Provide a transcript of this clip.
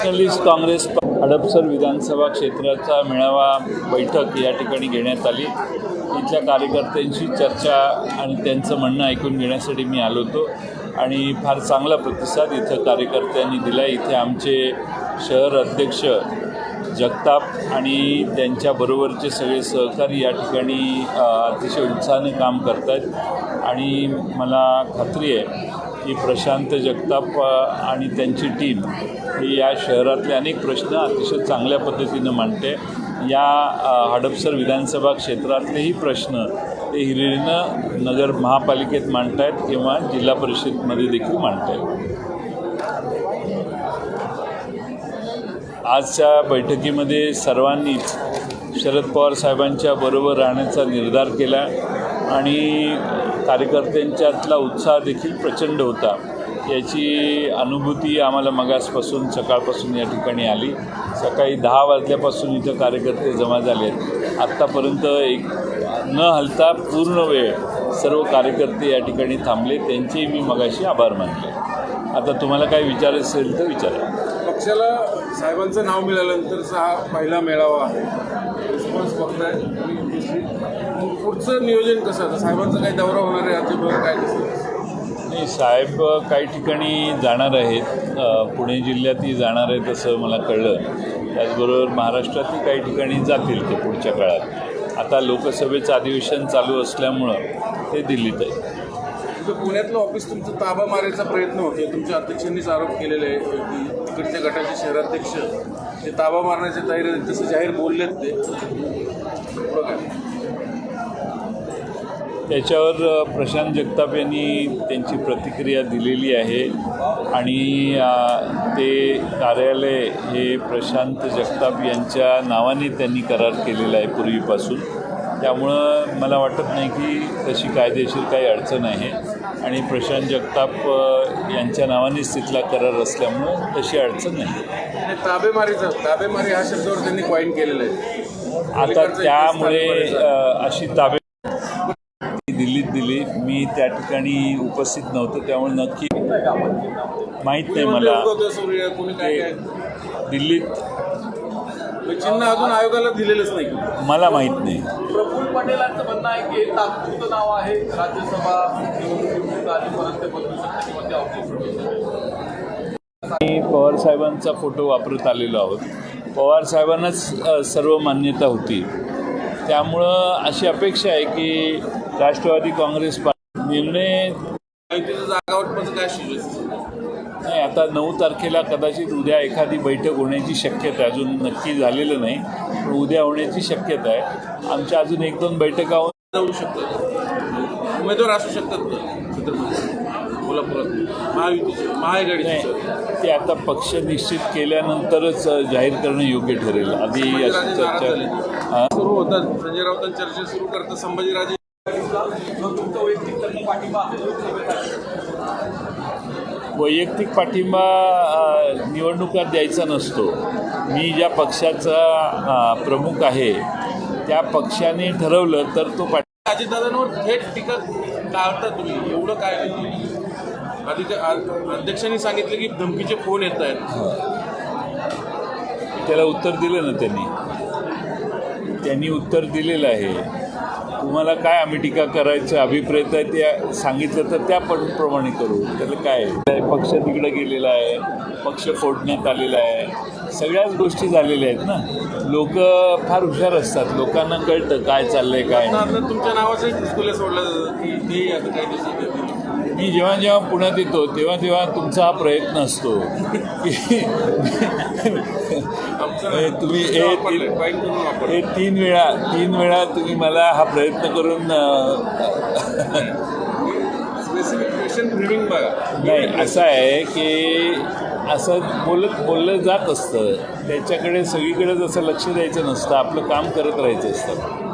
Nationalist Congress Hadapsar विधानसभा क्षेत्राचा मेळावा बैठक या ठिकाणी घेण्यात आली. इथल्या कार्यकर्त्यांशी चर्चा आणि त्यांचं म्हणणं ऐकून घेण्यासाठी मी आलो होतो. आणि फार चांगला प्रतिसाद इथं कार्यकर्त्यांनी दिला. इथे आमचे शहर अध्यक्ष जगताप आणि त्यांच्याबरोबरचे सगळे सहकारी या ठिकाणी अतिशय उत्साहाने काम करत आहेत आणि मला खात्री आहे की प्रशांत जगताप आणि त्यांची टीम ही या शहरातले अनेक प्रश्न अतिशय चांगल्या पद्धतीनं मांडते. या हडपसर विधानसभा क्षेत्रातलेही प्रश्न ते हिरिरीनं नगर महापालिकेत मांडतायत किंवा जिल्हा परिषदमध्ये देखील मांडतायत. आजच्या बैठकीमध्ये सर्वांनीच शरद पवार साहेबांच्या बरोबर राहण्याचा निर्धार केला आणि कार्यकर्त्यांच्यातला उत्साह देखील प्रचंड होता. याची अनुभूती आम्हाला मगासपासून सकाळपासून या ठिकाणी आली. सकाळी दहा वाजल्यापासून इथं कार्यकर्ते जमा झाले आहेत. आत्तापर्यंत एक न हलता पूर्ण वेळ सर्व कार्यकर्ते या ठिकाणी थांबले. त्यांचेही मी मगाशी आभार मानले आता तुम्हाला काही विचार असेल तर विचारा. पक्षाला साहेबांचं नाव मिळाल्यानंतरचा हा पहिला मेळावा आहे. रिस्पॉन्स बघताय पुढचं नियोजन कसं? आता साहेबांचा काही दौरा होणार आहे राज्यभर काय कसं नाही साहेब काही ठिकाणी जाणार आहेत. पुणे जिल्ह्यातही जाणार आहेत असं मला कळलं. त्याचबरोबर महाराष्ट्रातही काही ठिकाणी जातील ते पुढच्या काळात. आता लोकसभेचं अधिवेशन चालू असल्यामुळं ते दिल्लीत आहे. तुमचं पुण्यातलं ऑफिस तुमचं ताबा मारायचा प्रयत्न होतोय. तुमच्या अध्यक्षांनीच आरोप केलेले आहे की तिकडच्या गटाचे शहराध्यक्ष ते ताबा मारण्याच्या तयारी तसं जाहीर बोललेत ते. बघा त्याच्यावर प्रशांत जगताप यांनी त्यांची प्रतिक्रिया दिलेली आहे. आणि ते कार्यालय हे प्रशांत जगताप यांच्या नावाने त्यांनी करार केलेला आहे पूर्वीपासून. त्यामुळं मला वाटत नाही की तशी कायदेशीर काही अडचण आहे. आणि प्रशांत जगताप यांच्या नावानेच तिथला करार असल्यामुळं तशी अडचण नाही. ताबेमारीचा ताबेमारी हा शब्दावर त्यांनी कॉईन केलेला आहे. आता त्यामुळे अशी ताबे दिल्लीत दिली. मी त्या ठिकाणी उपस्थित नव्हतो त्यामुळे नक्की माहीत नाही मला. दिल्लीत चिन्ह अजून आयोगाला दिलेलंच नाही. मला माहीत नाही. प्रफुल्ल पटेलांचं म्हणणं आहे की हे तात्पुरतं नाव आहे. राज्यसभा आधीपर्यंत ते बदलू शकते किंवा ते ऑफिस मी पवार साहेबांचा फोटो वापरत आलेलो आहोत. पवार साहेबांनाच अ, सर्व मान्यता होती. त्यामुळं अशी अपेक्षा आहे की राष्ट्रवादी काँग्रेस पार्टी निर्णय माहितीचं जागावाटपाचं काय शिजत नाही आता नऊ तारखेला कदाचित उद्या एखादी बैठक होण्याची शक्यता आहे. अजून नक्की झालेलं नाही पण उद्या होण्याची शक्यता आहे. आमच्या अजून एक दोन बैठका होऊन जाऊ शकतात. उमेदवार असू शकतात. छत्रपती कोल्हापुरात महाआघाडीचे नाही ते आता पक्ष निश्चित केल्यानंतरच जाहीर करणं योग्य ठरेल. आधी अशी चर्चा हां? सुरू होतात. संजय राऊतांनी चर्चा सुरू करतात. संभाजीराजे वैयक्तिक पाठिंबा पाठिंबा निवडणुकात द्यायचा नसतो. मी ज्या पक्षाचा प्रमुख आहे त्या पक्षाने ठरवलं तर तो पाठ अजितदादांवर थेट टीका टाळता तुम्ही. एवढं काय अध्यक्षांनी सांगितलं की धमकीचे फोन येत आहेत. त्याला उत्तर दिलं ना त्यांनी. त्यांनी उत्तर दिलेलं आहे. तुम्हाला काय आम्ही टीका करायचं अभिप्रेत आहे त्या सांगितलं तर त्या प्रमाणे करू. त्याला काय आहे? पक्ष तिकडं गेलेला आहे पक्ष फोडण्यात आलेला आहे. सगळ्याच गोष्टी झालेल्या आहेत ना. लोक फार हुशार असतात. लोकांना कळतं काय चाललंय काय तुमच्या नावाचं खुसकुले सोडलं मी जेव्हा जेव्हा पुण्यात येतो तेव्हा तेव्हा तुमचा हा प्रयत्न असतो की तुम्ही हे तीन- हे तीन वेळा तीन वेळा तुम्ही मला हा प्रयत्न करून नाही असं आहे की असं बोलत बोललं जात असतं. त्याच्याकडे सगळीकडे जसं लक्ष द्यायचं नसतं आपलं काम करत राहायचं असतं.